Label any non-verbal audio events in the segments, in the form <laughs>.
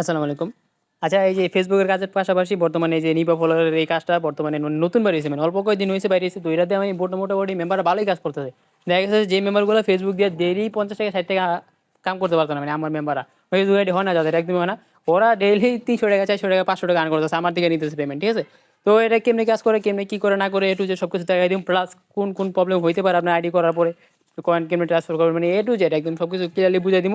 আসসালামু আলাইকুম। আচ্ছা এই যে ফেসবুকের কাজের পাশাপাশি বর্তমানে এই যে নিপা ফলোয়ারের এই কাজটা বর্তমানে নতুন বাড়িয়েছে মানে অল্প কয়েকদিন হয়েছে বাইরেছে তো এটাতে আমি মোটা মোটামুটি মেম্বার ভালোই কাজ করতেছে। দেখা গেছে যে মেম্বারগুলো ফেসবুক দিয়ে ডেইলি পঞ্চাশ টাকা ষাট টাকা কাম করতে পারতো না মানে আমার মেম্বাররা ফেসবুক আইডি হয় না, যাদের একদমই হয় না। ওরা ডেইলি তিনশো টাকা, চারশো টাকা, পাঁচশো টাকা আর্ন করতেছে, আমার দিকে নিতেছে পেমেন্ট ঠিক আছে? তো এটা কেমনি কাজ করে, কেমনি কী করে, না করে এটু যে সব কিছু দেখাই দিন প্লাস কোন কোন প্রবলেম হইতে পারে আপনার আইডি করার পরে কয়েন কেমনি ট্রান্সফার করবেন মানে এ টু জেড একদম সব কিছু ক্লিয়ারলি বুঝাই দিব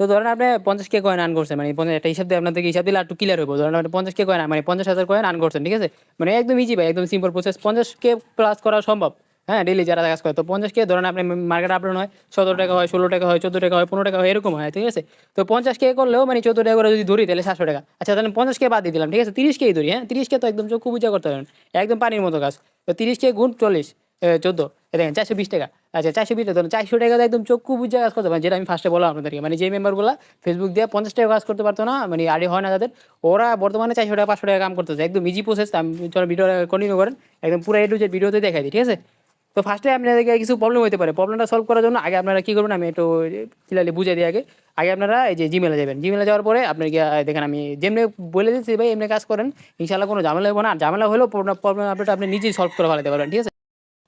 তো ধরেন আপনি পঞ্চাশ কে কয়েন আর্ন করছেন মানে পঞ্চাশ, একটা হিসাব দিয়ে আপনাদেরকে হিসাব দিলে একটু ক্লিয়ার হব ধরেন আপনি পঞ্চাশ কে কয়েন মানে পঞ্চাশ হাজার কয়েন আর্ন করছেন, ঠিক আছে? মানে একদম ইজি ভাই, একদম সিম্পল প্রসেস পঞ্চাশ কে প্লাস করা সম্ভব। হ্যাঁ ডেলি যারা কাজ করে, তো পঞ্চাশ কে ধরেন আপনি মার্কেট আপডাউন হয়, সতেরো টাকা হয়, ষোলো টাকা হয়, চোদ্দ টাকা হয়, পনেরো টাকা হয়, এরকম হয়, ঠিক আছে? তো পঞ্চাশ কে করলেও মানে চোদ্দ টাকা করে যদি ধরি, তাহলে সাতশো টাকা। আচ্ছা তাহলে পঞ্চাশ কে বাদ দিয়ে দিলাম, ঠিক আছে? তিরিশ কেই ধরি হ্যাঁ? তিরিশ কে তো একদম চক্ষু পূজা করতে পারেন একদম পানির মতো কাজ। তো তিরিশ কে গুণ চল্লিশ চোদ্দ। দেখেন, চারশো বিশ টাকা। আচ্ছা চারশো বিশ টাকা চারশো টাকা তো একদম চক্ষু বুঝে কাজ করতে পারেন, যেটা আমি ফার্স্টে বললাম আপনাদেরকে। মানে যে মেম্বারগুলো ফেসবুক দিয়ে পঞ্চাশ টাকা কাজ করতে পারতো না মানে আড়ি হয় না তাদের, ওরা বর্তমানে চারশো টাকা, পাঁচশো টাকা কাম করতেছে। একদম ইজি প্রসেস আমি ভিডিও কন্টিনিউ করেন। একদম পুরো এটু যে ভিডিওতে দেখাই দিই, ঠিক আছে? তো ফার্স্টে আপনাদেরকে কিছু প্রবলেম হতে পারে। প্রবলেমটা সলভ করার জন্য আগে আপনারা কী করবেন, আমি একটু ক্লিয়ারলি বুঝে দিই আগে। আগে আপনারা এই যে জিমেলে যাবেন। জিমেলে যাওয়ার পরে আপনার দেখেন আমি যেমনি বলে দিচ্ছি ভাই, এমনি কাজ করেন। ইনশাল্লাহ কোনো ঝামেলা হবে না। আর ঝামেলা হলেও প্রবলেম আপডেট আপনি নিজেই সলভ করে ফেলাতে পারবেন, ঠিক আছে?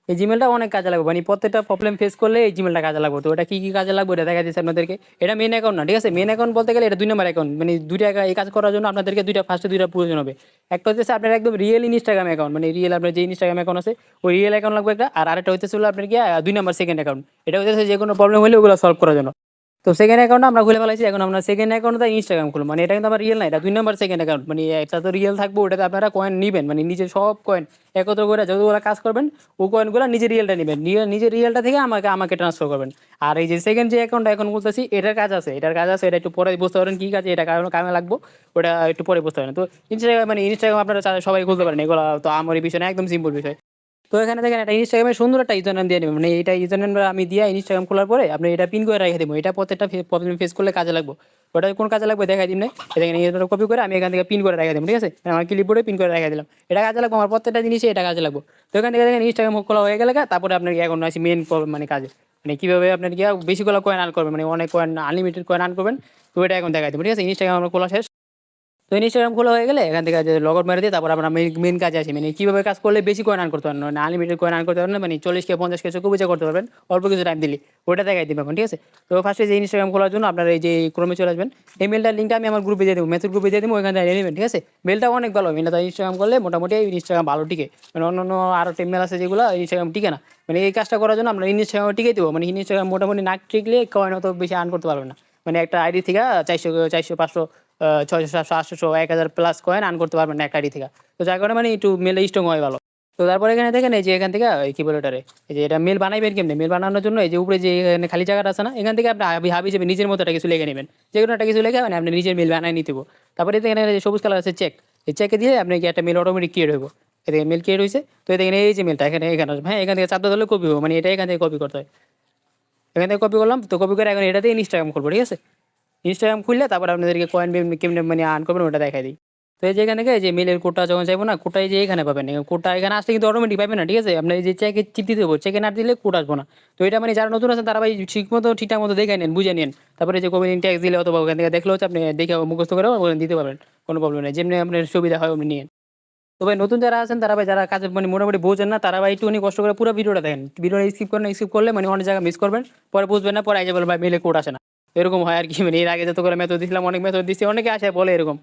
এই জিমেলটা অনেক কাজে লাগবে। মানে প্রত্যেকটা প্রবলেম ফেস করলে এই জিমেলটা কাজে লাগবে। তো এটা কী কী কাজে লাগবে? এটা দেখা যাচ্ছে আপনাদেরকে। এটা মেন অ্যাকাউন্ট না, ঠিক আছে? মেন অ্যাকাউন্ট বলতে গেলে এটা দুই নম্বর অ্যাকাউন্ট মানে দুইটা এই কাজ করার জন্য আপনাদেরকে দুইটা ফার্স্টে দুইটা প্রয়োজন হবে। একটা হচ্ছে আপনার একদম রিয়েল ইনস্টাগ্রাম অ্যাকাউন্ট মানে রিয়েল আপনার যে ইনস্টাগ্রাম অ্যাকাউন্ট আছে, ওই রিয়েল অ্যাকাউন্ট লাগবে একটা। আর আরেকটা হচ্ছে আপনার কি দুই নম্বর সেকেন্ড অ্যাকাউন্ট এটা হচ্ছে যে কোনো প্রবলেম হলে ওগুলো সলভ করার জন্য। তো সেকেন্ড অ্যাকাউন্ট আমরা খুলে ফেলাইছি, এখন আমরা সেকেন্ড অ্যাকাউন্টে ইনস্টাগ্রাম খুলবো। মানে এটা কিন্তু আমার রিয়েল না এটা দুই নম্বর সেকেন্ড অ্যাকাউন্ট মানে এটা তো রিয়েল থাকবে, ওটাতে আপনারা কয়েন নেবেন। মানে নিজের সব কয়েন একত্র করে যতগুলো কাজ করবেন, ও কয়েনগুলো নিজের রিয়েলটা নেবেন। নিজের রিয়েলটা থেকে আমাকে আমাকে ট্রান্সফার করবেন। আর এই যে সেকেন্ড যে অ্যাকাউন্টটা এখন বলতেছি এটার কাজ আছে। এটার কাজ আছে, এটা একটু পরে বুঝতে পারেন কী কাজ, এটা কারণ কামে লাগবো, ওটা একটু পরে বুঝতে পারেন। তো ইনস্টাগ্রাম মানে ইনস্টাগ্রাম আপনারা সবাই খুলতে পারেন, এগুলো তো আমার এই বিষয় না, একদম সিম্পল বিষয়। তো এখানে দেখেন একটা ইনস্টাগ্রামে সুন্দর একটা ইউজার নাম দিয়ে নেবেন। মানে এটা ইউজার নাম আমি দিয়ে ইনস্টাগ্রাম খোলার পরে আপনি এটা পিন করে রেখে দেবো। এটা প্রত্যেকটা প্রবলেম ফেস করলে কাজে লাগবো। ওটা কোন কাজে লাগবে দেখাই দিন না এটা কপি করে আমি এখান থেকে পিন করে রেখে দেবো, ঠিক আছে? আমার ক্লিপবোর্ডে পিন করে রেখে দিলাম। এটা কাজে লাগবে, আমার প্রত্যেকটা জিনিসে এটা কাজে লাগবো। তো এখান থেকে দেখেন ইনস্টাগ্রাম খোলা হয়ে গেলে তারপরে আপনার এখন আসি মেন মানে কাজে। মানে কীভাবে আপনার গিয়ে বেশিগুলো কয়েন আর্ন করবেন মানে অনেক কয়েন আনলিমিটেড কয়েন আর্ন করবেন, তো এটা এখন দেখাই দেবো, ঠিক আছে? ইনস্টাগ্রাম আমার খোলা শেষ। তো ইনস্টাগ্রাম খোলা হয়ে গেলে এখান থেকে লগ আউট মেরে দিয়ে তারপর আমরা মেন কাজে আসি। মানে কীভাবে কাজ করলে বেশি কয়েন আর্ন করতে পারেন মানে আনলিমিটেড কয়েন আর্ন করতে পারেন মানে চল্লিশ কে, পঞ্চাশ কে চোখ বুঝে করতে পারবেন। অল্প কিছু টাইম দিলি। ওটা দেখাই দিবেন এখন, ঠিক আছে? তো ফার্স্টে যে ইনস্টাগ্রাম খোলার জন্য আপনার এই যে ক্রমে চলে আসবেন। এই মেলটার লিঙ্কটা আমি আমার গ্রুপে দিয়ে দেবো। মেথড গ্রুপে দিয়ে দেবো, ওইখানে থেকে নেবেন, ঠিক আছে? মেলটা অনেক ভালো। মেলটা ইনস্টাগ্রাম করলে মোটামুটি ইনস্টাগ্রাম ভালো টিকে। মানে অন্য অন্য আরও মেল আছে যেগুলো ইনস্টাগ্রাম টিকে না। মানে এই কাজটা করার জন্য আমরা ইনস্টাগ্রাম টিকে দেবো। মানে ইনস্টাগ্রাম মোটামুটি নাক টিকলে কয়েন অত বেশি আর্ন করতে পারবে না। মানে একটা আইডি থেকে চারশো চারশো, পাঁচশো ছয়শো সাতশো আটশো এক হাজার প্লাস কয়েন আর্ন করতে পারবেন না একটা আইডি থেকে। তো যার কারণে মানে একটু মেলে স্ট্রং হয় ভালো। তো তারপরে এখানে দেখেন, এই যে এখান থেকে কি বলে ওটারে? যে এটা মেল বানাইবেন কেমনি? মেল বানানোর জন্য এই যে উপরে যে এখানে খালি জায়গাটা আছে না, এখান থেকে আপনি হাবি হাবি হিসেবে নিজের মতো একটা কিছু লিখে নেবেন। যে কোনো একটা কিছু লিখে মানে আপনি নিজের মেল বানাই নিতে হবে। তারপরে এখানে সবুজ কালার আছে চেক এই চেকে দিয়ে আপনি একটা মেল অটোমেটিক ক্রিয়েট হইব। এদিকে মেল ক্রিয়েট হয়েছে তো এদিকে এই যে মেলটা এখানে এখানে আসবে। হ্যাঁ এখান থেকে চাপতে ধরলে কপি হবে মানে এটা এখান থেকে কপি করতে হয়। এখান থেকে কপি করলাম। তো কপি করে এখন এটাতে ইনস্টাগ্রাম খুলবো ঠিক আছে? ইনস্টাগ্রাম খুললে তারপর আপনাদেরকে কয়েন কেমনি মানে আর্ন করবেন, ওটা দেখাই দিই। তো এই যে এখানে যে মেলের কোটা যখন চাইব না এই যে এখানে পাবেন। কোটা এখানে আসলে কিন্তু অটোমেটিক পাবেন না, ঠিক আছে? আপনার যে চেকে চিপ দিতে দেবো চেকে না দিলে কোড আসব না। তো এটা মানে যারা নতুন আছেন, তারা ভাই ঠিক মতো ঠিকঠাক মতো দেখে নেন, বুঝে নেন। তারপরে যে কোভিড ট্যাক্স দিলে অথবা ওখান থেকে দেখলে হচ্ছে আপনি দেখে মুখস্থ করে ওখানে দিতে পারবেন, কোনো প্রবলেম নেই। যেমনি আপনার সুবিধা হয় আপনি নিন তো ভাই নতুন যারা আছেন, তারা ভাই যারা কাজে মানে মোটামুটি বোঝেন না, তারা ভাই একটুখানি কষ্ট করে পুরো ভিডিওটা দেখেন। ভিডিওটা স্কিপ করেন স্কিপ করলে মানে অনেক জায়গায় মিস করবেন, পরে বুঝবেন না, পরে আগে বলবেন, ভাই মেলে কোড আসে না। এরকম হয় আর কি। মানে এর আগে যত করে মেথড দিয়েছিলাম অনেক মেথড দিচ্ছি অনেকে আসে বলে এরকম।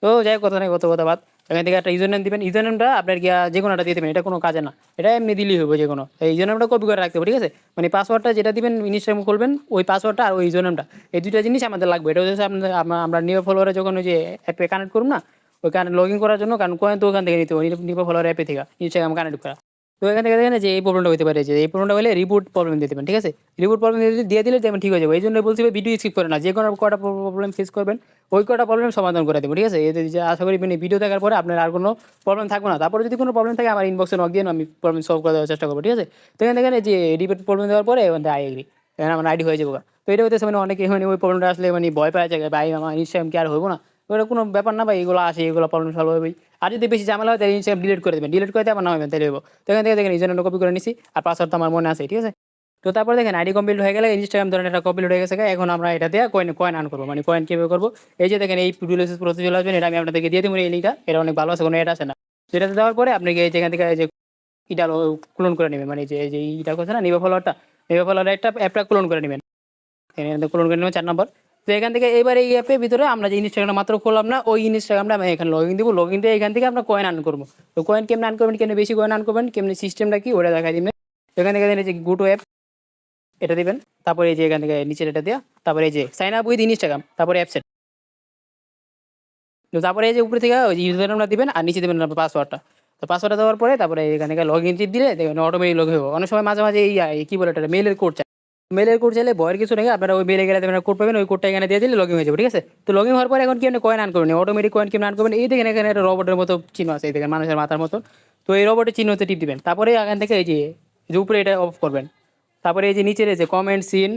তো যাই কথা নেই, কত কথা বাদ। এখান থেকে একটা ইউজার নেম দিবেন। ইউজার নেমটা আপনার গিয়া যে কোনো একটা দিয়ে দেবেন, এটা কোনো কাজে না। এটা এমনি দিলেই হবে যে কোনো। এই ইউজার নেমটা কপি করে রাখতে হবে, ঠিক আছে? মানে পাসওয়ার্ডটা যেটা দিবেন ইনস্টাগ্রাম খুলবেন, ওই পাসওয়ার্ডটা আর ওই ইউজার নেমটা এই দুইটা জিনিস আমাদের লাগবে। এটা হচ্ছে আপনাদের আমরা- নিউ ফলোয়ারে যখন ওই যে অ্যাপে কানেক্ট করুন না ওই কানেক্ট লগ ইন করার জন্য কারণ কয়েন তো ওখান থেকে নিতে হবে নিউ ফলোয়ার অ্যাপে থেকে ইনস্টাগ্রাম কানেক্ট করা। তো এখান থেকে দেখেন যে এই প্রবলেমটা হতে পারে, যে এই প্রবলেমটা হলে রিবুট প্রবলেম দিয়ে দেবেন, ঠিক আছে? রিবুট প্রবলেম দিয়ে দিলে যেমন ঠিক হয়ে যাবে। এই জন্য বলছি ভিডিও স্কিপ করে না। যে কোনো কটা প্রবলেম ফেস করবেন, ওই কটা প্রবলেম সমাধান করে দেবো, ঠিক আছে? এতে যে আশা করি মানে ভিডিও দেখার পরে আপনার আর কোনো প্রবলেম থাকবে না। তারপরে যদি কোনো প্রবলেম থাকে, আমার ইনবক্সে নক দিয়ে আমি প্রবলেম সলভ করে দেওয়ার চেষ্টা করব, ঠিক আছে? তো এখানে দেখেন যে রিপোর্ট প্রবলেম দেওয়ার পরে এখান আই এগ্রি এখানে আমার আইডি হয়ে যাব তো এটা হচ্ছে মানে অনেকে মানে ওই প্রবলেমটা আসলে মানে ভয় পাওয়া যায় ভাই, আমার ইনস্টাগ্রাম কি আর হব না? ওটা কোনো ব্যাপার না ভাই, এগুলো আসে, এগুলো প্রবলেম সলভ হবে আর যদি বেশি ঝামেলা হয়, তাহলে ইনস্টাগ্রাম ডিলিট করে দেবেন। ডিলিট করে দিয়ে আমার নামাবেন, তাহলে তো এখান থেকে দেখেন ইউজার কপি করে নিছি, আর পাসওয়ার্ড তো আমার মনে আছে, ঠিক আছে? তো তারপর দেখেন আইডি কমপ্লিট হয়ে গেলে ইনস্টাগ্রাম ধরেন এটা কমপ্লিট হয়ে গেছে এখন আমরা এটা দিয়ে কয়েন কয়েন আন করব। মানে কয়েন কীভাবে করব? এই যে দেখেন, এই ভিডিও প্রতি চলে আসবেন এটা আমি আপনাদেরকে দিয়ে দেবো, এই লিঙ্কটা এটা অনেক ভালো আছে, কোনো এটা আছে না। সেটাতে দেওয়ার পরে আপনি এই যেখান থেকে এই যে এটা ক্লোন করে নেবেন। মানে যে, এই যে এইটা করছে না নিবা ফলোয়ারটা নিবা ফলোয়ার একটা অ্যাপটা ক্লোন করে নেবেন। ক্লোন করে নেবেন, চার নম্বর তো এখান থেকে এবার এই অ্যাপের ভিতরে আমরা যে ইনস্টাগ্রাম মাত্র করলাম না, ওই ইনস্টাগ্রামটা আমি এখানে লগ ইন দিব। লগ ইন দিয়ে এখান থেকে আমরা কয়েন আন করব। তো কয়েন কেমন আন করবেন, কেমন বেশি কয়েন আন করবেন, কেমন সিস্টেমটা কি, ওটা দেখা দিবেন। এখান থেকে যে গুটো অ্যাপ এটা দিবেন। তারপরে এই যে এখান থেকে নিচের এটা দেওয়া। তারপরে এই যে সাইন আপ উইথ ইনস্টাগ্রাম তারপরে অ্যাপসেট তো তারপরে এই যে উপরে থেকে ওই ইউজার নামটা দিবেন, আর নিচে দেবেন পাসওয়ার্ডটা তো পাসওয়ার্ডটা দেওয়ার পরে তারপরে এখানে লগ ইন দিলে দেখবেন অটোমেটিক লগ হইব অনেক সময় মাঝে মাঝে এই কি বলে এটা মেলের কোড মেলের কোড চাইলে ভয়ের কিছু নেই আপনারা ওই মেলে গেলে আপনারা কোড পাবেন, ওই কোডটা এখানে দিয়ে দিলে লগিং হয়ে যাবে, ঠিক আছে? তো লগিং হওয়ার পরে এখন কি আপনি কয়েন আন করবেন? অটোমেটিক কয়েন কেমন আন করবেন? এই দেখেন, এখানে একটা রবটের মতো চিহ্ন আছে, এই দেখেন, মানুষের মাথার মতো। তো এই রবটের চিহ্নতে টিপ দিবেন। তারপরে এখান থেকে এই যে যে উপরে এটা অফ করবেন। তারপরে এই যে নিচের এই যে কমেন্ট সিন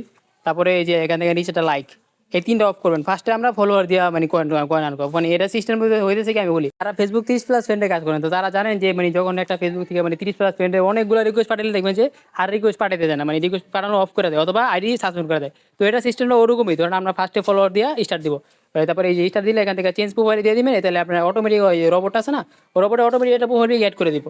তারপরে এই যে এখান থেকে নিচেটা লাইক এই তিনটা অফ করবেন। ফার্স্টে আমরা ফলোয়ার দিয়া মানে কয়েন কয়েন আনব। মানে এটা সিস্টেম হয়েছে কি আমি বলি তারা ফেসবুক তিরিশ প্লাস ফ্রেন্ডে কাজ করেন, তো তারা জানেন যে মানে যখন একটা ফেসবুক থেকে মানে তিরিশ প্লাস ফ্রেন্ডে অনেকগুলো রিকোয়েস্ট পাঠালে দেখবেন যে, আর রিকোয়েস্ট পাঠাতে দেয় না। মানে রিকোয়েস্ট পাঠানো অফ করে দেয়, অথবা আইডি সাসপেন্ড করে দেয়। তো এটা সিস্টেমটা ওরকমই, ধরেন আমরা ফার্স্টে ফলোয়ার দিয়ে স্টার্ট দিব। তারপরে এই যে স্টার দিলে এখান থেকে চেঞ্জ প্রোফাইল দিয়ে দিবেন তাহলে আপনার অটোমেটিক ওই রোবট আছে না রোবটে অটোমেটিক এটা প্রোফাইল অ্যাড করে দিব।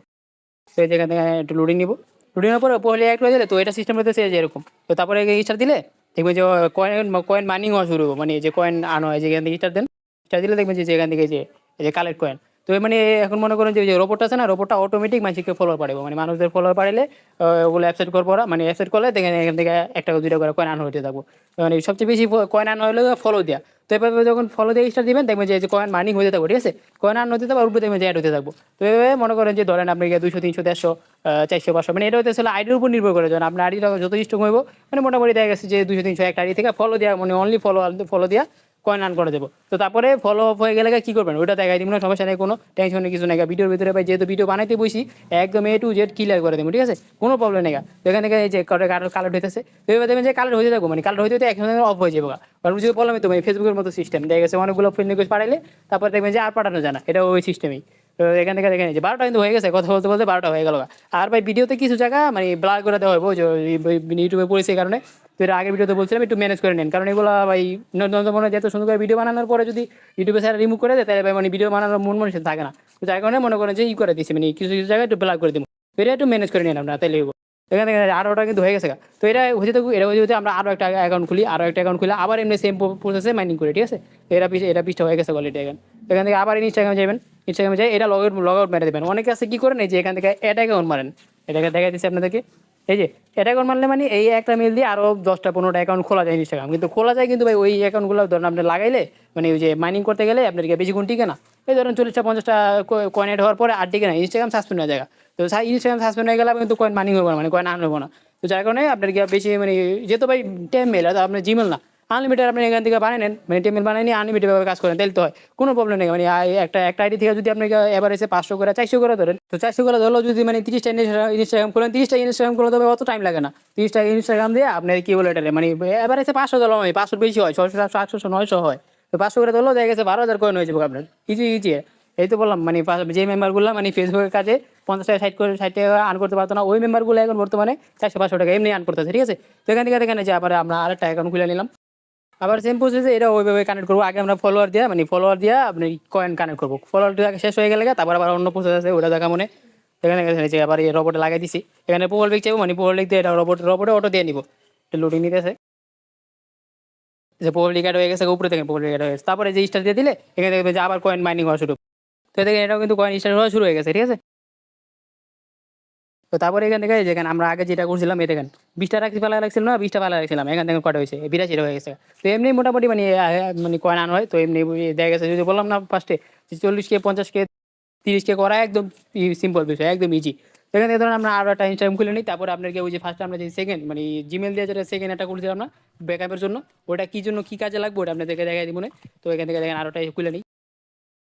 তো এই যে এখান থেকে একটু লোডিং নিব। লোডিং এর পরে প্রোফাইল অ্যাড করে দিলে, তো এটা সিস্টেম হতেছে যে এরকম। তো তারপরে স্টার দিলে দেখবেন যে কয়েন কয়েন মাইনিং হওয়া শুরু মানে যে কয়েন আনো হয় যেখান থেকে স্টার দেন স্টার দিলে দেখবেন যে যেখান থেকে যে কালেক্ট কয়েন তো মানে এখন মনে করেন যে রোবটটা আছে না রোবটটা অটোমেটিক মানুষকে ফলো পাঠাবো মানে মানুষদের ফলোয়ার পাঠালে ওগুলো অ্যাপসেট করব মানে অ্যাপসেট করলে দেখেন এখান থেকে একটা দুইটা করে কয়েন আনো হতে থাকব। মানে সবচেয়ে বেশি কয়েন আনো হলে ফলো দেওয়া তো এভাবে যখন ফলো দিয়ে স্টার দিবেন, দেখবেন যে কয়েন মার্নিং হতে থাকব, ঠিক আছে? কয়েন আন হতে থাকব উপরে দেখবেন যে অ্যাড হতে থাকব। তো এভাবে মনে করেন যে, ধরেন আপনি দুশো তিনশো, দেড়শো চারশো, পাঁচশো মানে এটা হতে আসলে আইডির উপর নির্ভর করে। যখন আপনার আইডিটা যত স্ট্রং হইব মানে মোটামুটি দেখা গেছে যে দুশো তিনশো, একটা আইডি থেকে ফলো দেওয়া মানে অনলি ফলো ফলো দেওয়া কয়েন আন করে দেবো। তো তারপরে ফলো অফ হয়ে গেলে কি করবেন? ওইটা দেখাই দিব না সমস্যা নেই কোনো টেনশনের কিছু নেই। ভিডিওর ভিতরে ভাই, যেহেতু ভিডিও বানাইতে বসি একদম এ টু জেড ক্লিয়ার করে দেবো, ঠিক আছে? কোনো প্রবলেম নেই তো এখান থেকে এই যে কালার হইতেছে। তো এবার দেখবেন যে কালার হয়ে থাকব মানে কালার হইতে হইতে একসঙ্গে অফ হয়ে যাব কারণ বুঝতে বললাম তো মানে ফেসবুকের মতো সিস্টেম দেখা গেছে অনেকগুলো ফ্রেন্ড রিকোয়েস্ট পাঠাইলে, তারপর দেখবেন যে আর পাঠানো যায় না। এটা ওই সিস্টেমেই তো এখান থেকে দেখেন যে বারোটা কিন্তু হয়ে গেছে, কথা বলতে বলতে বারোটা হয়ে গেল আর ভাই ভিডিওতে কিছু জায়গা মানে ব্লার করে দেওয়া হবে ইউটিউবে পড়েছে কারণে। তো এটা আগের ভিডিওতে বলছিলাম একটু ম্যানেজ করে নেন। কারণ এগুলো ভাই মনে যেত সুন্দর করে ভিডিও বানানোর পরে যদি ইউটিউবে স্যার রিমুভ করে দেয়, তাহলে ভাই মানে ভিডিও বানানোর মন মনে থাকে না। তো যার কারণে মনে করেন যে ই করে দিচ্ছি মানে কিছু কিছু জায়গায় একটু ব্লার করে দিব। এটা একটু ম্যানেজ করে নেন আপনারা তাহলে এখান থেকে আরোটা কিন্তু হয়ে গেছে তো এটা হতে থাকুক, এটা হতে আমরা আরও একটা অ্যাকাউন্ট খুলি আরও একটা অ্যাকাউন্ট খুলে আবার এমনি সেম প্রসেসে মাইনিং করি, ঠিক আছে? তো এটা পিস এটা পিসটা হয়ে গেছে কোয়ালিটি এখান। এখান থেকে আবার ইনস্টাগ্রামে যাবেন ইনস্টাগ্রামে যাই এটা লগ আউট লগ আউট মেরে দেবেন। অনেকে আছে কী করেন, এই যে এখান থেকে অ্যাড অ্যাকাউন্ট মারেন। এটাকে দেখা দিচ্ছি আপনাদেরকে। এই যে, এটা অ্যাকাউন্ট মানলে মানে এই একটা মেল দিয়ে আরও দশটা, পনেরোটা অ্যাকাউন্ট খোলা যায় ইনস্টাগ্রাম কিন্তু খোলা যায় কিন্তু ভাই ওই অ্যাকাউন্টগুলো ধরেন আপনি লাগাইলে মানে ওই যে মাইনিং করতে গেলে আপনাদেরকে বেশিক্ষণ টিকে না এই ধরেন চল্লিশটা, পঞ্চাশটা কয়েন হওয়ার পরে আর টিকে না ইনস্টাগ্রাম সাসপেন্ড হয়ে যায় তো ইনস্টাগ্রাম সাসপেন্ড হয়ে গেলে কিন্তু কয়েন মাইনিং হবে না মানে কয়েন আন হবে না। তো যার কারণে আপনার বেশি মানে যেহেতু ভাই টাইম মেল আপনার জিমেল না। আনলিমিটেড আপনি এখান থেকে বানিয়ে নেন মানে টেমেল বানিয়ে নিয়ে আনলিমিটেডভাবে কাজ করেন তাহলে তো হয়। কোনো প্রবলেম নেই মানে একটা একটা আইডি থেকে যদি আপনাকে এবার এসে পাঁচশো করে, চারশো করে ধরেন, তো চারশো করে ধরলেও যদি মানে তিরিশটা ইনস্টাগ্রাম করেন তিরিশটা ইনস্টাগ্রাম করলে তবে অত টাইম লাগে না। তিরিশটা ইনস্টাগ্রাম দিয়ে আপনার কি বলে এটা মানে এবার এসে পাঁচশো ধরলাম আমি পাঁচশো বেশি হয় ছশো সাতশো আটশো নয়শো হয়। তো পাঁচশো করে ধরলেও দেখা গেছে বারো হাজার কয়েন হয়ে যাবে আপনার। ইজি ইজি এই তো বললাম মানে যে মেম্বারগুলো মানে ফেসবুকের কাজে পঞ্চাশ টাকা, ষাট করে, ষাট টাকা আর্ন করতে পারতো না, ওই মেম্বারগুলো এখন বর্তমানে চারশো, পাঁচশো টাকা এমনি আর্ন করতেছে, ঠিক আছে? তো এখান থেকে দেখেন যে আবার আমরা আরেকটা অ্যাকাউন্ট খুলে নিলাম। আবার সেম প্রসেসে এটা ওইভাবে কানেক্ট করব। আগে আমরা ফলোয়ার দিয়ে মানে ফলোয়ার দিয়ে আপনি কয়েন কানেক্ট করব। ফলোয়ারটা শেষ হয়ে গেলে তারপর আবার অন্য প্রসেস আছে, ওটা দেখা মনে। এখানে যে আবার এই রোবটে লাগাই দিছি। এখানে পোল বিক চাইব মানে পোল দিয়ে এটা রোবট রোবটে অটো দিয়ে নিব। লোডিং নিতেছে। যে পোল লিকাট হয়ে গেছে, উপরে থেকে পোল লিকাট হয়ে গেছে। তারপরে যে স্টার দিয়ে দিলে, এখানে দেখবেন যে আবার কয়েন মাইনিং হওয়া শুরু। তো দেখেন এটাও কিন্তু কয়েন স্টার হওয়া শুরু হয়ে গেছে, ঠিক আছে? তো তারপরে এখান থেকে যেখানে আমরা আগে যেটা করছিলাম, এই দেখেন, বিশটা রাখছি পালা রাখছিলাম না, বিশটা পালা রাখছিলাম এখান থেকে কটা হয়েছে? বিরাশিটা হয়ে গেছে। তো এমনি মোটামুটি মানে মানে কয়েন আনা হয়, তো এমনি দেখা গেছে, যদি বললাম না ফার্স্টে চল্লিশ কে পঞ্চাশ কে তিরিশ কে করা একদম সিম্পল বিষয়, একদম ইজি এখান থেকে ধরুন আমরা আরও একটা ইনস্টাগ্রাম খুলে নিই, তারপরে আপনাকে ওই যে ফার্স্ট আমরা যে সেকেন্ড মানে জিমেল দিয়ে যেটা সেকেন্ড একটা করেছিলাম না ব্যাকআপের জন্য, ওটা কী জন্য কী কাজে লাগবে, ওটা আপনাদেরকে দেখাই দিব তো এখান থেকে দেখেন আরোটা খুলে নিই।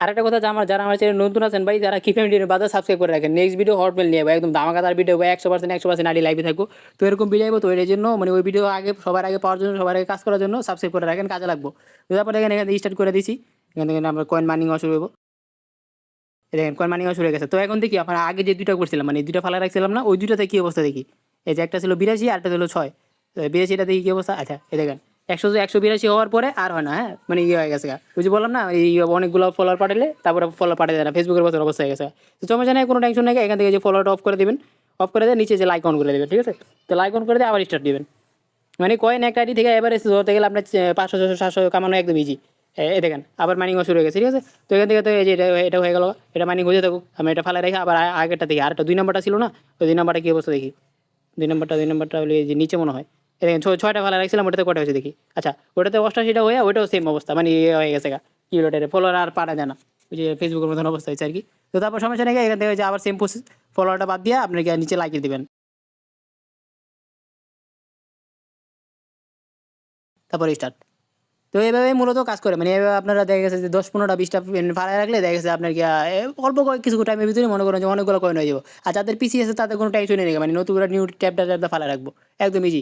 আরেকটা কথা আমার যারা আমার চ্যানেল নতুন আছেন ভাই, যারা কি ফ্যামিলি বাজার সাবস্ক্রাইব করে রাখেন নেক্সট ভিডিও হট মেল নিয়ে একদম দামাকাতার ভিডিও বা একশো পার্সেন্ট একশো পার্সেন্ট আইডি লাইভে থাকব। তো এরকম ভিডিও তো এর জন্য মানে ওই ভিডিও আগে, সবার আগে পাওয়ার জন্য, সবার আগে কাজ করার জন্য সাবস্ক্রাইব করে রাখেন, কাজে লাগবো। তো তারপরে এখানে এখানে স্টার্ট করে দিছি। এখান থেকে আমরা কয়েন মার্নিং শুরু হব। দেখেন কয়েন মার্নিং শুরু হয়ে গেছে। তো এখন দেখি আপনার আগে যে দুটো করছিলাম মানে দুটো ফালা রাখছিলাম না, ওই দুটোতে কি অবস্থা দেখি? এই যে একটা ছিল বিরাশি আরটা ছিল ছয়। বিরাশিটা দেখি কি অবস্থা? আচ্ছা এই দেখেন। একশো একশো বিরাশি হওয়ার পরে আর হয় না হ্যাঁ? মানে ইয়ে হয়ে গেছে গা। বললাম না, এই অনেকগুলো ফলোয়ার পাঠালে তারপরে ফলোয়ার পাঠিয়ে দেয় না ফেসবুকের মতো অবস্থা হয়ে গেছে। তো সমস্যা নেই কোনো টেনশন নেই এখান থেকে যে ফলোয়ারটা অফ করে দিবেন অফ করে দিয়ে নিচে যে লাইক অন করে দেবেন, ঠিক আছে? তো লাইক অন করে দিয়ে আবার স্টার্ট দিবেন। মানে কয়েন একটা আইডি থেকে এবারে ধরতে গেলে আপনার পাঁচশো ছশো সাতশো কামানো একদম ইজি এই দেখেন, আবার মাইনিংও শুরু হয়ে গেছে, ঠিক আছে? তো এখান থেকে তো এই যে এটা এটা হয়ে গেল এটা মাইনিং হয়ে থাকুক, আমি এটা ফালে রেখে, আবার আগেরটা দেখি। আরেকটা দুই নম্বরটা ছিল না, ওই দুই নম্বরটা কী অবস্থা দেখি? দুই নম্বরটা দুই নম্বরটা যে নিচে মনে হয়। দেখেন ছয়টা ফালা রাখছিলাম ওটাতে কটা হয়েছে দেখি। আচ্ছা ওটাতে অষ্টাশিটা হয়ে, ওইটাও সেম অবস্থা মানে ইয়ে হয়ে গেছে গা। কি ওটা ফলোয়ার আর পারা যায় না। ওই যে ফেসবুকের মতন অবস্থা হয়েছে আর কি। তো তারপর সমস্যা নেই এখান থেকে আবার সেম প্রসেস ফলোয়ারটা বাদ দিয়ে আপনাকে নিচে লাগিয়ে দিবেন। তারপর স্টার্ট তো এইভাবে মূলত কাজ করে মানে এইভাবে আপনারা দেখা গেছে যে দশ পনেরোটা, বিশটা ভাড়া রাখলে দেখা গেছে আপনার কি অল্প কিছু টাইমের ভিতরে মনে করেন যে অনেকগুলো কয়েন হয়ে যাব। আর যাদের পিসি আছে তাদের কোনো টাইম টেনশনই নেই মানে নতুন নিউ ট্যাপটা ট্যাপটা ফালা রাখব। একদম ইজি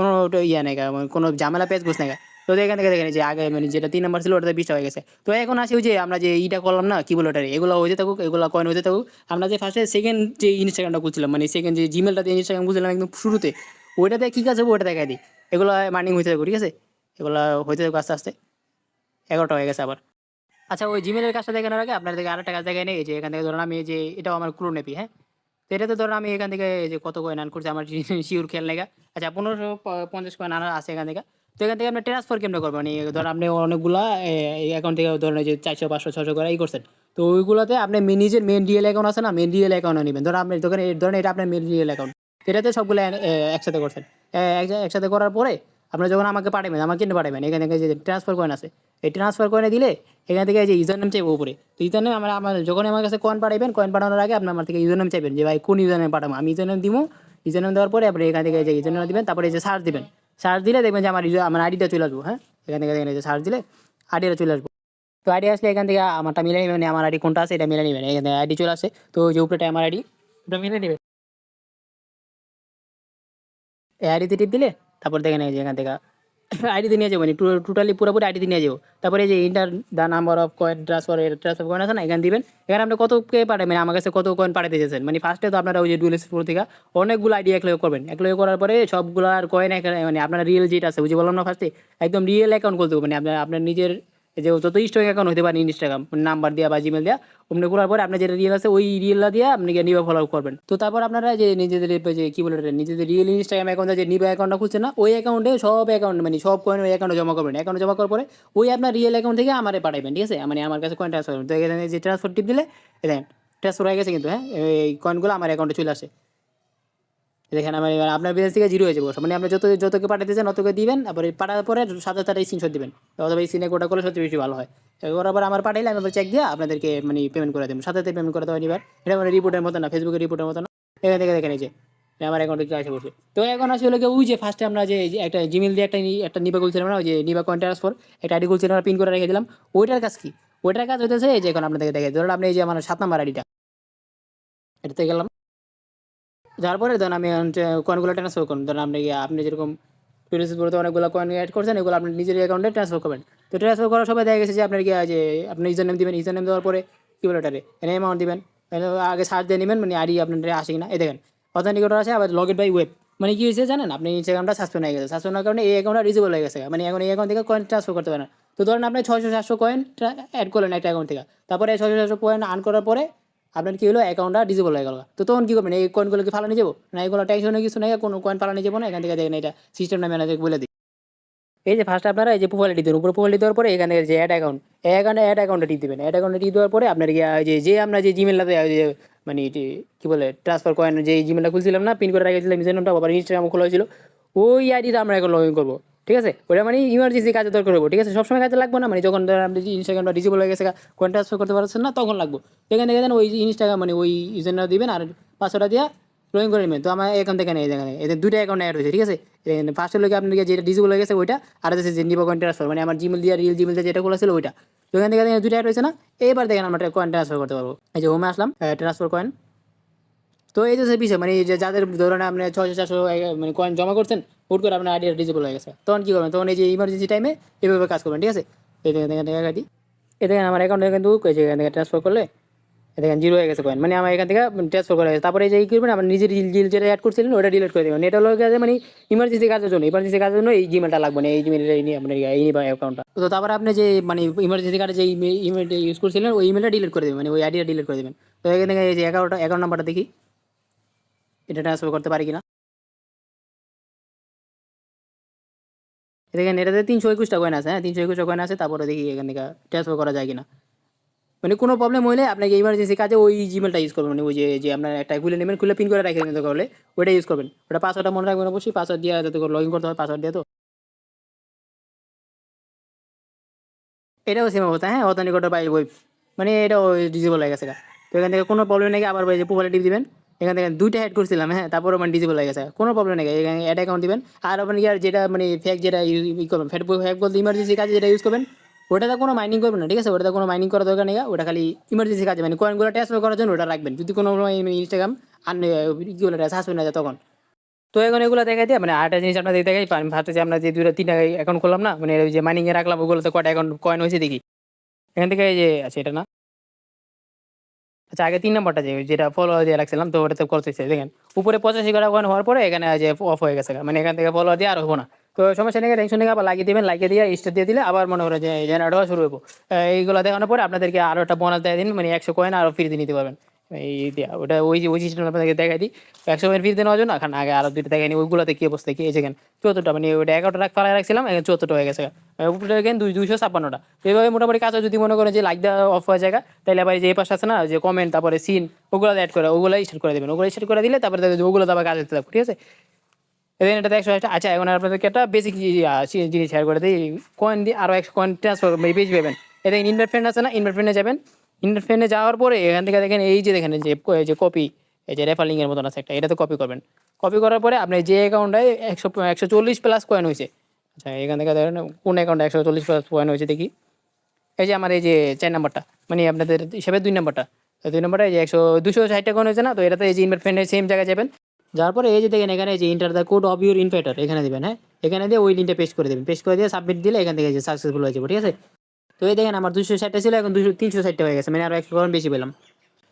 কোনো ইয়ে নেই মানে কোনো ঝামেলা পেজ বস নেই। তো এখান থেকে এই যে আগে মানে যেটা তিন নাম্বার ছিল, ওটাতে বিশটা হয়ে গেছে। তো এখন আসি ওই যে আমরা যে ইটা করলাম না, কি বলে ওটা এগুলো হয়ে থাকুক, এগুলো কয়েন হতে থাকুক, আমরা যে ফার্স্টে সেকেন্ড যে ইনস্টাগ্রামটা খুঁজছিলাম মানে সেকেন্ড যে জিমেলটা দিয়ে ইনস্টাগ্রাম খুলছিলাম একদম শুরুতে, ওইটাতে কী কাজ হবে ওটা দেখাই দিই। এগুলো মার্নিং হতে থাকুক, ঠিক আছে? এগুলো হইতে থাকুক আস্তে আস্তে। এগারোটা হয়ে গেছে আবার। আচ্ছা ওই জিমেলের কাজটা দেখানোর আগে আপনার থেকে আরেকটা কাজ দেখাই নেই যে এখান থেকে ধরুন আমি যে, এটাও আমার ক্রো নেপি হ্যাঁ? তো এটাতে ধরুন আমি এখান থেকে যে কত কয়েন আন করছি, আমার <laughs> শিওর খেয়াল নেই গা। আচ্ছা পনেরোশো পঞ্চাশ কয়েন আনার আছে এখান থেকে। তো এখান থেকে আপনি ট্রান্সফার কেমন করবেন মানে ধরুন আপনি অনেকগুলা অ্যাকাউন্ট থেকে ধরুন যে চারশো, পাঁচশো, ছশো করে এই করছেন। তো ওইগুলোতে আপনি নিজের মেন রিয়েল অ্যাকাউন্ট আছে না? মেন রিয়েল অ্যাকাউন্টও নেবেন। ধরুন আপনি দোকানে ধরেন এটা আপনার মেন রিয়েল অ্যাকাউন্ট এটাতে সবগুলো একসাথে করছেন। এক- একসাথে করার পরে আপনার যখন আমাকে পাঠাবেন, আমাকে কিনে পাঠাবেন? এখান থেকে যে ট্রান্সফার কয়েন আছে, এই ট্রান্সফার কয়েনে দিলে এখান থেকে যে ইউজার নাম চাইব উপরে। তো ইউজার নাম আমরা, আমার যখন আমার কাছে কয়েন পাঠাবেন কয়েন পাঠানোর আগে আপনার আমার থেকে ইউজার নাম চাইবেন যে, ভাই, কোন ইউজার নাম পাঠাবো? আমি ইউজার নাম দিব ইউজার নাম দেওয়ার পরে আপনি এখান থেকে যে ইউজার নাম দিবেন, তারপরে এই যে সার্চ দিবেন। সার্চ দিলে দেখবেন যে আমার ইউজার আমার আইডিটা চলে আসব হ্যাঁ? এখান থেকে দেখেন এই যে সার্চ দিলে আইডিটা চলে আসব। তো আইডি আসলে এখান থেকে আমারটা মিলে নেবেন আমার আইডি কোনটা আছে এটা মিলে নেবেন। এখান থেকে আইডি চলে আসে, তো যে উপরেটা আমার আইডি ওটা মিলে নেবেন। এই আইডিতে টিপ দিলে, তারপর দেখেন এই যে এখান থেকে আইডিতে নিয়ে যাব মানে টোটালি পুরোপুরি আইডিতে নিয়ে যাব। তারপরে এই যে enter the number of coin transfer transfer coin আছে না, এখানে দিবেন। এখানে আপনি কত কে পাঠাবেন? আমার কাছে কত কয়েন পাঠাতে চেয়েছেন মানে ফার্স্টে তো আপনারা ওই যে ডুয়েল স্পোর থেকে অনেকগুলো আইডি এক করবেন। এক করার পরে সবগুলো আর কয়েন মানে আপনার রিয়েল যেটা আছে বুঝে বললাম না ফার্স্টে একদম রিয়েল অ্যাকাউন্ট খুলতে হবে। মানে আপনার আপনার নিজের যে যত স্টক অ্যাকাউন্ট হতে পারে, ইনস্টাগ্রাম নাম্বার দেওয়া বা জিমেল দেওয়া অমনি করার পরে আপনার যেটা রিয়েল আছে, ওই রিয়েলটা দিয়ে আপনি নিবা ফলো করবেন। তো তারপর আপনারা যে নিজেদের যে কি বলে নিজেদের রিয়েল ইনস্টাগ্রাম অ্যাকাউন্টে যে নিবা অ্যাকাউন্টটা খুলছে না, ওই অ্যাকাউন্টে সব অ্যাকাউন্ট মানে সব কয়েন ওই অ্যাকাউন্টে জমা করবেন। অ্যাকাউন্টে জমা করার পরে ওই আপনার রিয়েল অ্যাকাউন্ট থেকে আমারে পাঠাবেন ঠিক আছে? মানে আমার কাছে কয়েন ট্রান্সফার তো এখানে যে ট্রান্সফার টিপ দিলে দেখেন ট্রান্সফার হয়ে গেছে কিন্তু হ্যাঁ? এই কয়েনগুলো আমার অ্যাকাউন্টে চলে আসে। দেখেন আমার এবার আপনার বিদেশ থেকে জিরো হয়ে যাব। মানে আপনি যত যতকে পাঠাতে চান অতকে দিবেন তারপরে পাঠার পরে সাথে সাথে স্ক্রিনশট দিবেন। অথবা এই সিনে কোটা করলে সত্যি বেশি ভালো হয়। এবার আবার আমার পাঠাইলে আমি চেক দিয়ে আপনাদেরকে মানে পেমেন্ট করে দেবেন সাথে সাথে পেমেন্ট করে দেবেন এবার এটা মানে রিপোর্টের মতো না ফেসবুকের রিপোর্টের মতো না। এখান থেকে দেখেন এই যে আমার অ্যাকাউন্টে চলে আসে বসে। তো এখন আসলে ওই যে ফার্স্টে আমরা যে একটা জিমেল দিয়ে একটা একটা নিবা খুলছিলাম না, ওই যে নিবা কয়েন ট্রান্সফার একটা আইডি খুলছিলাম পিন করে রেখে দিলাম। ওইটার কাজ কি? ওইটার কাজ হইতেছে এই যে এখন আপনাদেরকে দেখে, ধরুন আপনি এই যে আমার সাত নাম্বার আইডিটা এটাতে গেলাম। তারপরে ধরুন আমি কয়েনগুলো ট্রান্সফার করুন, ধরুন আপনি আপনি যেরকম টুরিস্ট বলতে অনেকগুলো কয়েন অ্যাড করছেন, এগুলো আপনি নিজের অ্যাকাউন্টে ট্রান্সফার করবেন। তো ট্রান্সফার করার সময় দেখা গেছে যে আপনার কি যে আপনি ইউজার নেম দিবেন ইউজার নেম দেওয়ার পরে কী বলে ওটারে? এনে অ্যামাউন্ট দিবেন আগে সার্চ দিয়ে নেবেন মানে আইডি আপনার আসে কিনা। এ দেখেন অথেন্টিকেটর আছে, আবার লগেট বাই ওয়েব মানে কি হয়েছে জানেন, আপনি ইনস্টাগ্রামটা সাসপেন্ড হয়ে গেছে। সাসপেন্ড হওয়ার কারণে এই অ্যাকাউন্টটা রিজেবল হয়ে গেছে। মানে এখন এই অ্যাকাউন্ট থেকে কয়েন ট্রান্সফার করতে পারেন। তো ধরেন আপনি ছয়শো সাতশো কয়েন অ্যাড করলেন একটা অ্যাকাউন্ট থেকে। তারপরে ছয়শো সাতশো কয়েন আর্ন করার পরে আপনার কি হলো? অ্যাকাউন্টটা ডিজেবল হয়ে গেল। তো তখন কি করবেন? এই কয়েনগুলো কি ফালানো যাব? না এগুলো টেনশনে কিছু নেই কোনো কয়েন ফালানো যাব না, এখান থেকে দেখেন এটা সিস্টেমটা ম্যানেজার বলে দিই। এই যে ফার্স্ট আপনারা এই যে প্রোফাইল দিবেন উপরে প্রোফাইল দেওয়ার পরে এখানে যে অ্যাড অ্যাকাউন্ট অ্যাকাউন্টে অ্যাড অ্যাকাউন্টে টিপ দিবেন। অ্যাড অ্যাকাউন্টে টিপ দেওয়ার পরে আপনার যে যে আমরা যে জিমেলটাতে যে মানে কি বলে ট্রান্সফার কয়েন যে জিমেলটা খুলছিলাম না পিন করে রেখেছিলাম নিজের নামটা আবার ইনস্টাগ্রাম খোলা হয়েছিল, ওই আইডিটা আমরা এখন লগ ইন করব। ঠিক আছে? ওটা মানে ইমার্জেন্সি কাজে দরকার হব ঠিক আছে? সবসময় কাজে লাগবে না? মানে যখন আপনি ইনস্টাগ্রামটা ডিজেবল হয়ে গেছে কয়েন ট্রান্সফার করতে পারছেন না, তখন লাগবো। তো এখানে দেখেন, ওই ইনস্টাগ্রাম মানে ওই ইউজারটা দিবেন আর পাঁচশোটা দিয়ে লগ করে নেবেন। তো আমার এখান থেকে নেই এখানে এদের দুইটা অ্যাকাউন্ট অ্যাড হয়েছে, ঠিক আছে? ফার্স্টের লোকে আপনাকে যেটা ডিজেবল হয়ে গেছে, ওইটা, আর আছে যে নিবা কয়েন ট্রান্সফার মানে আমার জিমেল দিয়ে রিয়েল জিমেল দিয়ে যেটা খোলা ছিল, ওইটা। তো এখান থেকে দুইটা অ্যাড হয়েছে না? এবার দেখেন আমরা কয়েন ট্রান্সফার করতে পারব। এই যে হোমে আসলাম ট্রান্সফার কয়েন তো এই যে বিষয় মানে যে যাদের ধরুন আপনি ছয়শো চারশো মানে কয়েন জমা করছেন, হুট করে আপনার আইডিয়া ডিজেবল হয়ে গেছে। তখন কী করবেন? তখন এই যে ইমার্জেন্সি টাইমে এভাবে কাজ করবেন, ঠিক আছে? এই দেখেন দেখেন গাড়ি এই দেখেন আমার অ্যাকাউন্টে কিন্তু এখান থেকে ট্রান্সফার করলে। দেখেন জিরো হয়ে গেছে কয়েন মানে আমার এখান থেকে ট্রান্সফার করা হয়েছে। তারপরে এই যে কি করবেন? আপনার নিজের জিল যেটা অ্যাড করছিলেন, ওটা ডিলিট করে দেবেন। এটা হলো মানে ইমার্জেন্সি কাজের জন্য। ইমার্জেন্সি কাজের জন্য এই জিমেলটা লাগবে না, এই জিমেলটা এই নিয়ে আপনার এই নিবা অ্যাকাউন্টটা তো তারপরে আপনি যে মানে ইমার্জেন্সি কার্ডে যে ইমেলটা ইউজ করছিলেন, ওই ইমেলটা ডিলিট করে দেবেন মানে ওই আইডিটা ডিলিট করে দেবেন। তো এখান থেকে এই যে অ্যাকাউন্ট অ্যাকাউন্ট নাম্বারটা দেখি। এটা ট্রান্সফার করতে পারি কিনা? দেখেন এটাতে তিনশো একুশটা কয়েন আছে হ্যাঁ? তিনশো একুশটা কয়েন আছে, তারপরে দেখি এখান থেকে ট্রান্সফার করা যায় কিনা। মানে কোনো প্রবলেম হলে আপনাকে ইমার্জেন্সি কাজে ওই জিমেলটা ইউজ করবেন। মানে ওই যে যে আপনার একটা খুলে নেবেন, খুলে পিন করে রাখে নিতে করলে ওটা ইউজ করবেন। ওটা পাসওয়ার্ডটা মনে রাখবেন অবশ্যই পাসওয়ার্ড দিয়ে যাতে লগ ইন করতে হয় পাসওয়ার্ড দিয়ে তো। এটাও সেম অবস্থা হ্যাঁ? অথেন্টিকেটর বাই ওয়েব মানে এটাও ডিজেবল হয়ে গেছে তো এখান থেকে কোনো প্রবলেম নেই, আবার যে প্রোফাইলে টিপ দিবেন। এখান থেকে দুইটা অ্যাড করছিলাম হ্যাঁ তারপরে মানে ডিজেবল হয়ে গেছে। কোনো প্রবলেম নেই, এখানে অ্যাড অ্যাকাউন্ট দিবেন। আর আপনার ইয়ার যেটা মানে ফ্যাক যেটা ই করবেন ফ্যাট ফ্যাক বলতে ইমার্জেন্সি কাজে যেটা ইউজ করবেন, ওটাতে কোনো মাইনিং করবেন না, ঠিক আছে? ওটাতে কোনো মাইনিং করার দরকার নেই ওটা খালি ইমার্জেন্সি কাজে মানে কয়েনগুলো ট্রান্সফার করার জন্য ওটা রাখবেন। যদি কোনো ইনস্টাগ্রাম আর হয়ে যায় তখন। তো এখন এগুলো দেখাই দিয়ে মানে আরেকটা জিনিস আপনাদের দেখাই ভাবতেছি আমরা যে দুটো তিনটা অ্যাকাউন্ট করলাম না মানে ওই যে মাইনিংয়ে রাখলাম, ওগুলোতে কটা অ্যাকাউন্ট কয়েন হয়েছে দেখি। এখান থেকে যে আছে এটা না। আচ্ছা আগে তিন নাম্বারটা যে যেটা ফলোয়ার দিয়ে রাখছিলাম, তো ওটাতে করতেছে, দেখেন। উপরে পঁচাশি করা কয়েন হওয়ার পরে এখানে যে অফ হয়ে গেছে মানে এখান থেকে ফলোয়ার দিয়ে আর হব না। তো সমস্যা নেই টেনশন নেই, আবার লাগিয়ে দিবেন, লাগিয়ে দিয়ে স্টার দিয়ে দিলে আবার মনে করে যে জেনারেট হওয়া শুরু হব এইগুলো দেখানোর পরে আপনাদেরকে আরও একটা বোনাস দিয়ে দিন মানে একশো কয়েন আরও দিয়ে নিতে পারবেন। এই দেয়া, ওটা ওই যে, ওই সিস্টেম আপনাদেরকে দেখাই দিই। একশো কয়েন ফ্রি দেওয়ার জন্য, এখন আগে আরও দুটো দেখাই নি ওইগুলোতে কি অবস্থা কি এসে চতুর্থটা মানে ওইটা এগারোটা রাখ ফালাই রাখছিলাম, এখন চতুর্থ হয়ে গেছে। উপরে গেন দুই, দুইশো ছাপ্পান্নটা। এইভাবে মোটামুটি কাজ যদি মনে করেন যে লাইক দেওয়া অফ হয়ে যায় তাহলে আবার যে পাশে আছে না, যে কমেন্ট তারপরে সিন ওগুলো অ্যাড করে ওগুলো স্টার্ট করে দেবেন। ওগুলো স্টার্ট করে দিলে তারপরে ওগুলো আবার কাজ হতে থাকবে ঠিক আছে? এদিন এটাতে একশো একটা আচ্ছা এখন আপনাদেরকে একটা বেসিক জিনিস শেয়ার করে দিই। কয়েন দিয়ে আরও একশো কয়েন ট্রান্সফার বেশি পাবেন। এটা ইনভার ফ্রেন্ড আছে না ইনভার ফ্রেন্ডে যাবেন। ইনভার ফ্রেন্ডে যাওয়ার পরে এখান থেকে দেখেন এই যে দেখেন যে যে কপি এই যে রেফার মতন আছে একটা এটাতে কপি করবেন কপি করার পরে আপনি যে অ্যাকাউন্টে একশো একশো চল্লিশ প্লাস কয়েন হয়েছে আচ্ছা এখান থেকে দেখেন কোন অ্যাকাউন্টে একশো চল্লিশ প্লাস কয়েন হয়েছে দেখি এই যে আমার এই যে চার নাম্বারটা মানে আপনাদের হিসাবে দুই নাম্বারটা দুই নাম্বারটা এই যে একশো দুশো ষাট কয়েন হয়েছে না তো এটাতে এই যে ইনভার ফ্রেন্ডের সেম জায়গায় যাবেন যার পরে এই যে দেখেন এখানে যে enter the code of your inviter এখানে দেবেন হ্যাঁ এখানে দিয়ে ওই লিঙ্কটা পেস্ট করে দেবেন পেস্ট করে দিয়ে সাবমিট দিলে এখান থেকে যে সাকসেসফুল হয়ে যাবে ঠিক আছে তো এই দেখেন আমার দুশো ষাটটা ছিল, এখন দুশো তিনশো ষাটটা হয়ে গেছে মানে আরও একশো বেশি পেলাম।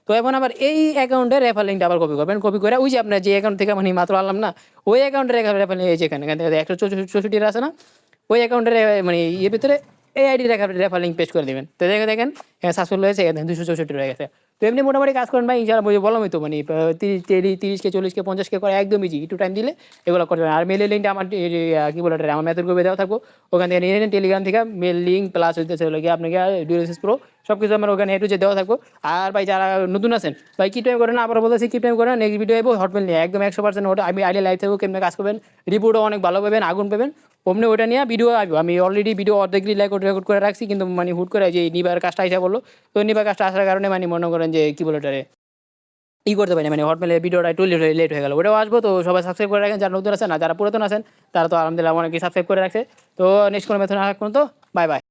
তো এখন আবার এই অ্যাকাউন্টের রেফার লিঙ্কটা আবার কপি করবেন। কপি করে ওই যে আপনার যে অ্যাকাউন্ট থেকে মানে মাত্র আনলাম না, ওই অ্যাকাউন্টের রেফার লিঙ্ক এই যে এখানে, এখান থেকে একশো চৌষট্টি আছে না? ওই অ্যাকাউন্টের মানে ইয়ের ভিতরে এই আইডি রেখা রেফার লিঙ্ক পেস্ট করে দেবেন। তো দেখে দেখেন সাকসেসফুল হয়েছে দুশো চৌষট্টি রয়ে গেছে। তো এমনি মোটামুটি কাজ করেন ভাই ইনশাল্লাহ বললামই তো মানে তিরিশ তিরিশ কে চল্লিশ কে পঞ্চাশ কে করে একদম ইজি একটু টাইম দিলে এগুলো করতে আর মেলের লিঙ্কটা আমার কি বলে আমার মেথড গ্রুপে দেওয়া থাকব। ওখান থেকে নিয়ে নেন টেলিগ্রাম থেকে মেল লিঙ্ক প্লাস হইতেছে হলো গিয়ে আপনাকে ডিউরেসিস প্রো সব কিছু আমার ওখানে একটু যে দেওয়া থাকব। আর ভাই, যারা নতুন আছেন, ভাই কি টাইম করেন আবার বলতেছি কি টাইম করেন নেক্সট ভিডিও এবো হটমেল নিয়ে, একদম একশো পার্সেন্ট আমি আইডিয়া লাইভ থাকব কেমন কাজ করবেন রিপোর্টও অনেক ভালো পাবেন, আগুন পাবেন। অমনি ওটা নিয়ে ভিডিও আসব আমি অলরেডি ভিডিও অর্ধেক রেকর্ড রেকর্ড করে রাখছি, কিন্তু মানে হুট করে যে নিবার কাজটা আসা বলল, তো নিবার কাজটা আসার কারণে মানে মনে করেন যে কী বলে ওটারে, ই করতে পারি মানে হটমেলে ভিডিওটা একটু লেট হয়ে গেলো। ওটাও আসব, তো সবাই সাবস্ক্রাইব করে রাখেন। যারা নতুন আছেন, না, যারা পুরাতন আছেন, তারা তো আলহামদুলিল্লাহ অনেকে সাবস্ক্রাইব করে রাখছে। তো নেক্সট কোনো মেথড আসা তো বাই বাই